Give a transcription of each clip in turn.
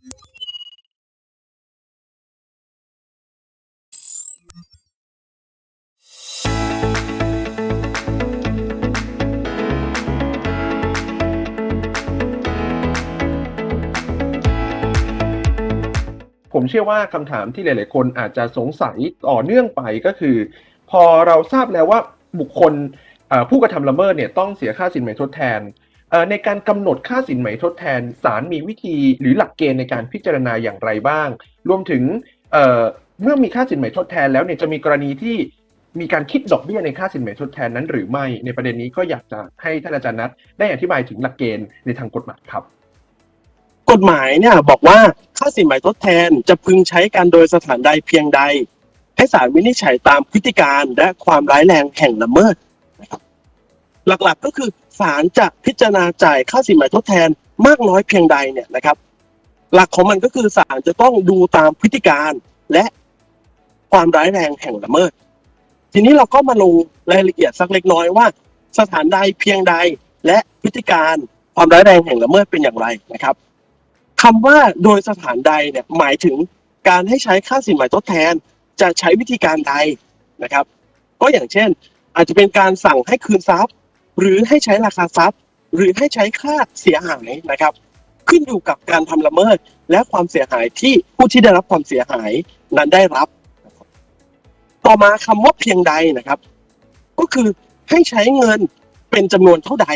ผมเชื่อว่าคำถามที่หลาย ๆ คนอาจจะสงสัยต่อเนื่องไปก็คือ พอเราทราบแล้วว่าบุคคลผู้กระทำละเมิดเนี่ยต้องเสียค่าสินไหมทดแทน ในการกำหนดค่าสินไหมทดแทนศาลมีวิธีหรือหลักเกณฑ์ในการพิจารณาอย่างไรบ้าง รวมถึงเอ่อเมื่อมีค่าสินไหมทดแทนแล้วเนี่ยจะมีกรณีที่มีการคิดดอกเบี้ยในค่าสินไหมทดแทนนั้นหรือไม่ในประเด็นนี้ก็อยากจะให้ท่านอาจารย์นัทได้อธิบายถึงหลักเกณฑ์ในทางกฎหมายครับ กฎหมายเนี่ยบอกว่าค่าสินไหมทดแทนจะพึงใช้กันโดยสถานใดเพียงใด ให้ศาลวินิจฉัยตามพฤติการและความร้ายแรงแห่งละเมิดนะครับหลักๆก็คือศาลจะพิจารณาจ่ายค่าสินไหมทดแทนมากน้อยเพียงใดเนี่ยนะครับ หลักของมันก็คือศาลจะต้องดูตามพฤติการและความร้ายแรงแห่งละเมิด ทีนี้เราก็มาลงรายละเอียดสักเล็กน้อยว่า สถานใดเพียงใดและพฤติการความร้ายแรงแห่งละเมิดเป็นอย่างไรนะครับคำว่าโดยสถานใดเนี่ยหมายถึงการให้ใช้ค่าสินไหมทดแทนจะใช้วิธีการใดนะครับ ก็อย่างเช่น อาจจะเป็นการสั่งให้คืนทรัพย์ หรือให้ใช้ราคาทรัพย์ หรือให้ใช้ค่าเสียหายนะครับ ขึ้นอยู่กับการทำละเมิด และความเสียหายที่ผู้ที่ได้รับความเสียหายนั้นได้รับ ต่อมาคำว่าเพียงใดนะครับ ก็คือให้ใช้เงินเป็นจำนวนเท่าใด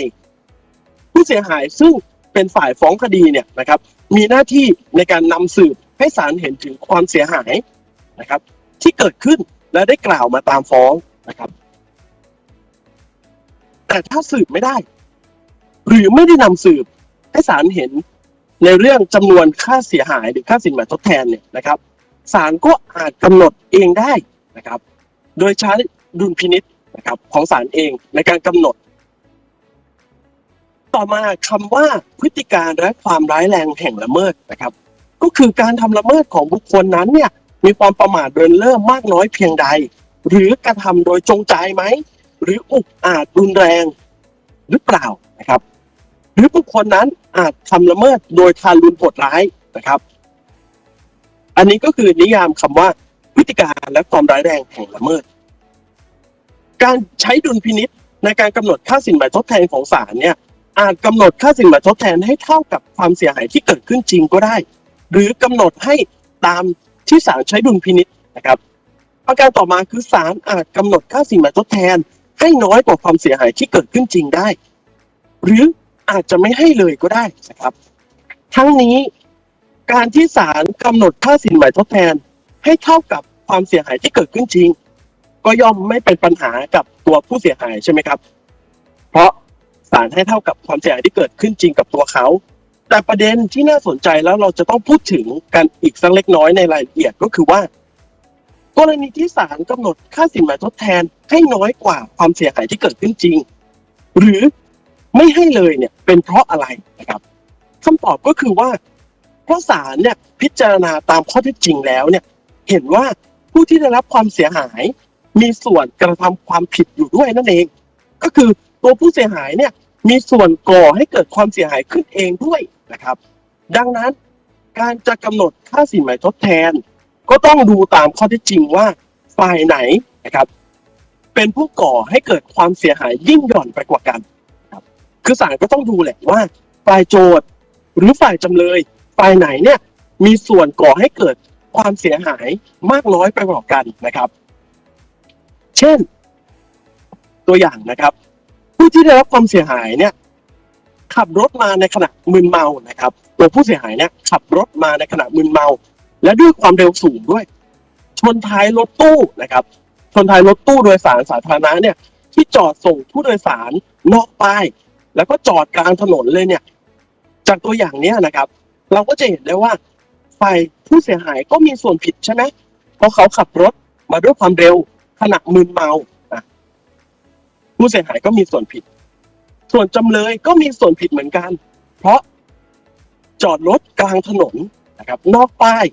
ผู้เสียหายซึ่งเป็นฝ่ายฟ้องคดีเนี่ยนะครับ มีหน้าที่ในการนำสืบให้ศาลเห็นถึงความเสียหายนะครับ ที่เกิดขึ้นและได้กล่าวมาตามฟ้องนะครับ แต่ถ้าสืบไม่ได้ หรือไม่ได้นำสืบให้ศาลเห็นในเรื่องจำนวนค่าเสียหายหรือค่าสินไหมทดแทนเนี่ยนะครับศาลก็อาจกำหนดเองได้นะครับ โดยใช้ดุลพินิษนะครับ ของศาลเองในการกำหนด ต่อมาคำว่าพฤติการและความร้ายแรงแห่งละเมิดนะครับ ก็คือการทำละเมิดของบุคคลนั้นเนี่ยมีความประมาทเดินเริ่มมากน้อยเพียงใด หรือกระทำโดยจงใจไหม หรืออุกอาจรุนแรงหรือเปล่านะครับ หรือบุคคลนั้นอาจทำละเมิดโดยทารุณโหดร้ายนะครับ อันนี้ก็คือนิยามคำว่าพฤติการและความร้ายแรงแห่งละเมิด การใช้ดุลพินิษในการกำหนดค่าสินไหมทดแทนของศาลเนี่ยอาจกำหนดค่าสินไหมทดแทนให้เท่ากับความเสียหายที่เกิดขึ้นจริงก็ได้ หรือกำหนดให้ตามที่ศาลใช้ดุลพินิษนะครับ ประการต่อมาคือศาลอาจกำหนดค่าสินไหมทดแทน ให้น้อยกว่าความเสียหายที่เกิดขึ้นจริงได้ หรืออาจจะไม่ให้เลยก็ได้นะครับ ทั้งนี้การที่ศาลกำหนดค่าสินไหม่ทดแทน ให้เท่ากับความเสียหายที่เกิดขึ้นจริง ก็ย่อมไม่เป็นปัญหากับตัวผู้เสียหายใช่ไหมครับ เพราะศาลให้เท่ากับความเสียหายที่เกิดขึ้นจริงกับตัวเขา แต่ประเด็นที่น่าสนใจแล้วเราจะต้องพูดถึงกันอีกสักเล็กน้อยในรายละเอียดก็คือว่า กรณีที่ศาลกำหนดค่าสินไหมทดแทนให้น้อยกว่าความเสียหายที่เกิดขึ้นจริง หรือไม่ให้เลยเนี่ยเป็นเพราะอะไรนะครับคำตอบก็คือว่า เพราะศาลเนี่ยพิจารณาตามข้อเท็จจริงแล้วเนี่ยเห็นว่าผู้ที่ได้รับความเสียหาย มีส่วนกระทำความผิดอยู่ด้วยนั่นเอง ก็คือตัวผู้เสียหายเนี่ยมีส่วนก่อให้เกิดความเสียหายขึ้นเองด้วยนะครับ ดังนั้นการจะกำหนดค่าสินไหมทดแทน ก็ต้องดูตามข้อเท็จจริงว่าฝ่ายไหนนะครับ เป็นผู้ก่อให้เกิดความเสียหายยิ่งหย่อนไปกว่ากันครับคือศาลก็ต้องดูแหละว่าฝ่ายโจทย์หรือฝ่ายจำเลยฝ่ายไหนเนี่ยมีส่วนก่อให้เกิดความเสียหายมากน้อยไปกว่ากันนะครับ เช่น ตัวอย่างนะครับ ผู้ที่ได้รับความเสียหายเนี่ย ขับรถมาในขณะมึนเมานะครับ ตัวผู้เสียหายเนี่ยขับรถมาในขณะมึนเมา และด้วยความเร็วสูงด้วย ชนท้ายรถตู้นะครับ ชนท้ายรถตู้โดยสารสาธารณะเนี่ย ที่จอดส่งผู้โดยสารนอกป้าย แล้วก็จอดกลางถนนเลยเนี่ย จากตัวอย่างเนี้ยนะครับ เราก็จะเห็นได้ว่าฝ่ายผู้เสียหายก็มีส่วนผิดใช่ไหมเพราะเขาขับรถมาด้วยความเร็วขณะมึนเมาผู้เสียหายก็มีส่วนผิด ส่วนจำเลยก็มีส่วนผิดเหมือนกัน เพราะจอดรถกลางถนนนะครับ นอกป้าย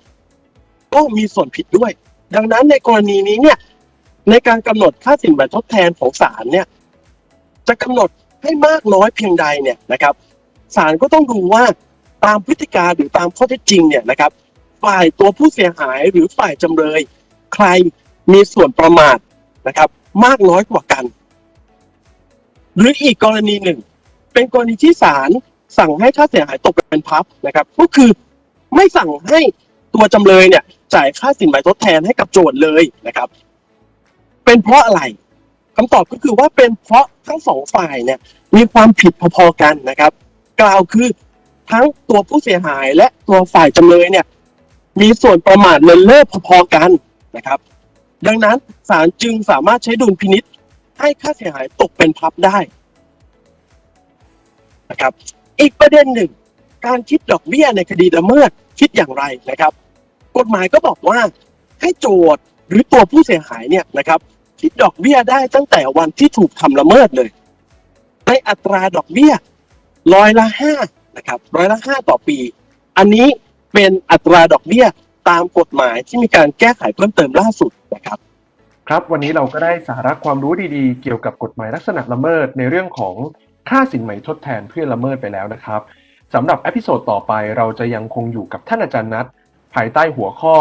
ก็มีส่วนผิดด้วย ดังนั้นในกรณีนี้เนี่ย ในการกำหนดค่าสินไหมทดแทนของศาลเนี่ย จะกำหนดให้มากน้อยเพียงใดเนี่ยนะครับศาลก็ต้องดูว่าตามพฤติการหรือตามข้อเท็จจริงเนี่ยนะครับ ฝ่ายตัวผู้เสียหายหรือฝ่ายจำเลย ใครมีส่วนประมาทนะครับ มากน้อยกว่ากัน หรืออีกกรณีหนึ่ง เป็นกรณีที่ศาลสั่งให้ค่าเสียหายตกเป็นพับนะครับ ก็คือไม่สั่งให้ ตัวจำเลยเนี่ยจ่ายค่าสินไหมทดแทนให้กับโจทย์เลยนะครับ เป็นเพราะอะไรคำตอบก็คือว่าเป็นเพราะทั้งสองฝ่ายเนี่ยมีความผิดพอๆกันนะครับ กล่าวคือทั้งตัวผู้เสียหายและตัวฝ่ายจำเลยเนี่ย มีส่วนประมาทเลินเล่อพอๆกันนะครับ ดังนั้นศาลจึงสามารถใช้ดุลพินิษให้ค่าเสียหายตกเป็นพับได้นะครับ อีกประเด็นหนึ่ง การคิดดอกเบี้ยในคดีละเมิดคิดอย่างไรนะครับ กฎหมายก็บอกว่าให้โจทย์หรือตัวผู้เสียหายเนี่ยนะครับ คิดดอกเบี้ยได้ตั้งแต่วันที่ถูกทำละเมิดเลยในอัตราดอกเบี้ยร้อยละห้านะครับร้อยละห้าต่อปี อันนี้เป็นอัตราดอกเบี้ยตามกฎหมายที่มีการแก้ไขเพิ่มเติมล่าสุดนะครับ ครับวันนี้เราก็ได้สาระความรู้ดีๆ เกี่ยวกับกฎหมายลักษณะละเมิดในเรื่องของค่าสินไหมทดแทนเพื่อละเมิดไปแล้วนะครับ สำหรับอพิโซดต่อไปเราจะยังคงอยู่กับท่านอาจารย์นัทภายใต้หัวข้อ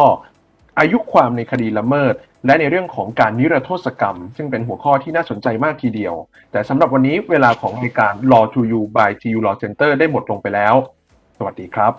อายุความในคดีละเมิด และในเรื่องของการนิรโทษกรรม ซึ่งเป็นหัวข้อที่น่าสนใจมากทีเดียว แต่สำหรับวันนี้เวลาของรายการ Law to You by TU Law Center ได้หมดลงไปแล้ว สวัสดีครับ